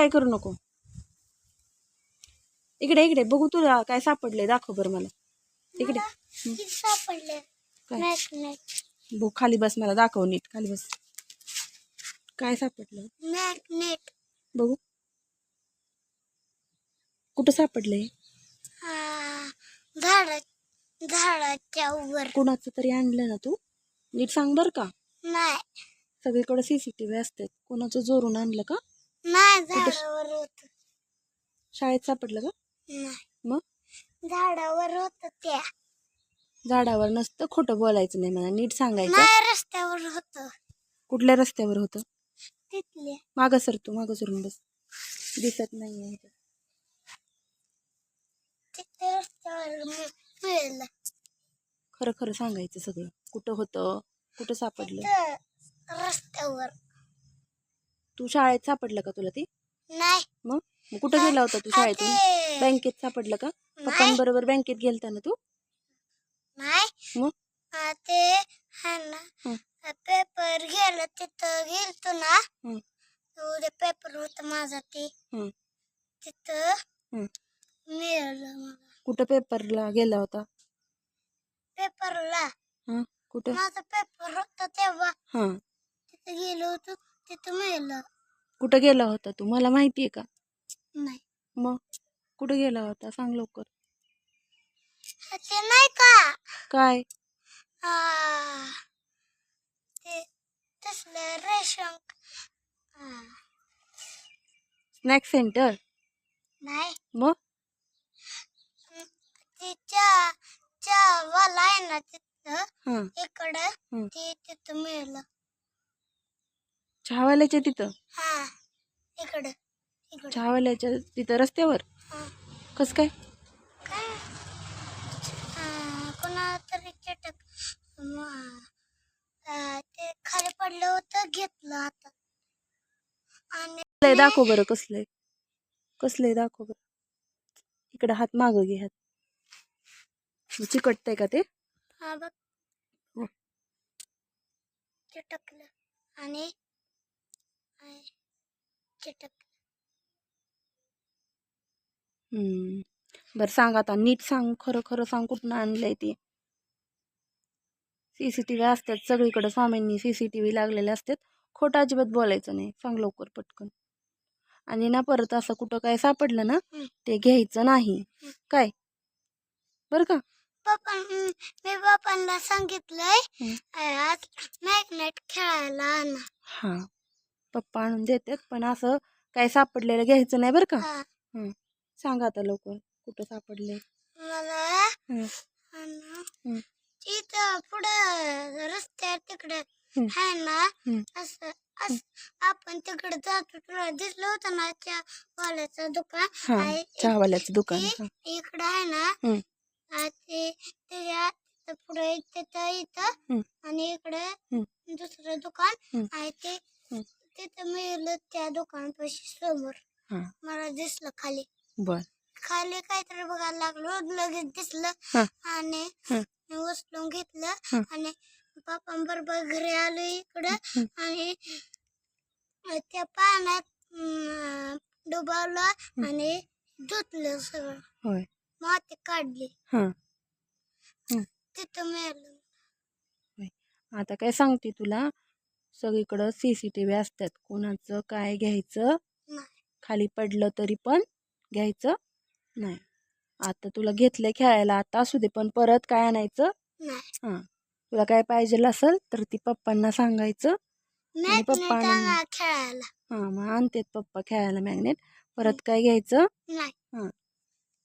काय करू नको. इकडे इकडे बघू तुला काय सापडले दाखव बरं मला. इकडे. सापडले बघ खाली बस मला दाखव नीट खाली बस. काय सापडलं? मॅग्नेट बघू. कुठं झाडाच्या वर. कोणाचं तरी आणलं ना तू? नीट सांग बर का. नाही. सगळीकडे सीसीटीव्ही असतात. कोणाचं जोरून आणलं का? नाही शाळेत सापडलं का? नाही. मग? झाडावर होत त्या. झाडावर नसतं खोटं बोलायचं नाही मला नीट सांगायचं. नाही रस्त्यावर होत. कुठल्या रस्त्यावर होतं? तिथले मागं सर तू मागं सरून बस. दिसत. तिथे रस्त्यावर मि- मिळालं. खरं खरं सांगायचं सगळं. कुठं होतं? कुठं सापडलं? रस्त्यावर. तू शाळेत सापडलं का तुला ती? नाही. मग? मग कुठं गेला होता तू शाळेतून? ते बँकेत सापडलं का? पप्पांबरोबर बँकेत गेलता ना तू? नाही मग? ते ना. पेपर गेलं तिथं गेलतो ना. उद्या पेपर होता माझा ते. तिथं. मिळालं मला. कुठं पेपरला गेला होता? पेपरला. हा कुठं? माझा पेपर होता तेव्हा. हा. तिथं गेलो होतो तिथं मिळालं. कुठं गेला होता तू? मला माहितीये का? नाही. मग? कुठं गेला होता? सांग लवकर. ते नाही का? काय? आ, ते तसलं रेशन आ, स्नॅक सेंटर? नाही. मग? ते चहा चहावाला आहे ना तिथं हा. इकडं हं. ते तिथं मिळालं. चहावाल्याच्या तिथं? हा इकडं. चहावाल्याच्या तिथं रस्त्यावर. हा. कस काय? कोणाला तरी चटक ते खाली पडलं होतं घेतलं आता आणि कसलंय दाखव बरं कसलंय? कसलंय दाखव बरं? इकडे हात मागं घे हात. चिकटतंय का ते? हा बघ. हो. चटकलं आणि आणि चटक बरं सांग आता नीट सांग खरं खरं सांग कुठनं आणलंय ते? सीसीटीव्ही असतात सगळीकडे स्वामींनी सीसीटीव्ही लागलेले असतात. खोटं अजिबात बोलायचं नाही. सांग लवकर पटकन. आणि ना परत असं कुठं काय सापडलं ना. ते घ्यायचं नाही. काय? बरं का? पप्पा मी पप्पांना सांगितलंय आज मॅग्नेट खेळायला आणा. हा. पप्पा आणून देतात पण असं काय सापडलेलं घ्यायचं नाही बरं का? हा, सांगा आता लवकर कुठं सापडले मला हं. हं. तिथं पुढं रस्त्यावर तिकडं हं. आहे ना. असं आपण तिकडे जातो तुला दिसलं होतं ना त्या वाल्याचं दुकान आहे, चहावाल्याचं दुकान ते हा इकडं आहे ना. आ, ते त्याच्या तिथं पुढे तिथं इथं हं. आणि इकडे. दुसरं दुकान. आहे ते. तिथं मिळलं त्या दुकानपाशी समोर हा मला दिसलं खाली बर. खाली काहीतरी बघायला लागलो. लगेच दिसलं हा. आणि उचलून घेतलं. आणि पप्पांबरोबर घरी आलो इकडं. आणि त्या पाण्यात डुबावलं. आणि धुतलं सगळं. होय. माती काढली. हा. तिथं मिळालं आता काय सांगते तुला? सगळीकडं सी सी टी व्ही असतात. कोणाचं काय घ्यायचं? खाली पडलं तरी पण घ्यायचं? नाही. आता तुला घेतलंय खेळायला आता असू दे पण परत काय आणायचं? नाही. हां. तुला काय पाहिजे असेल तर ती पप्पांना सांगायचं. आणा खेळायला. हां मग आणतेत पप्पा खेळायला मॅग्नेट. परत काय घ्यायचं? नाही. हां.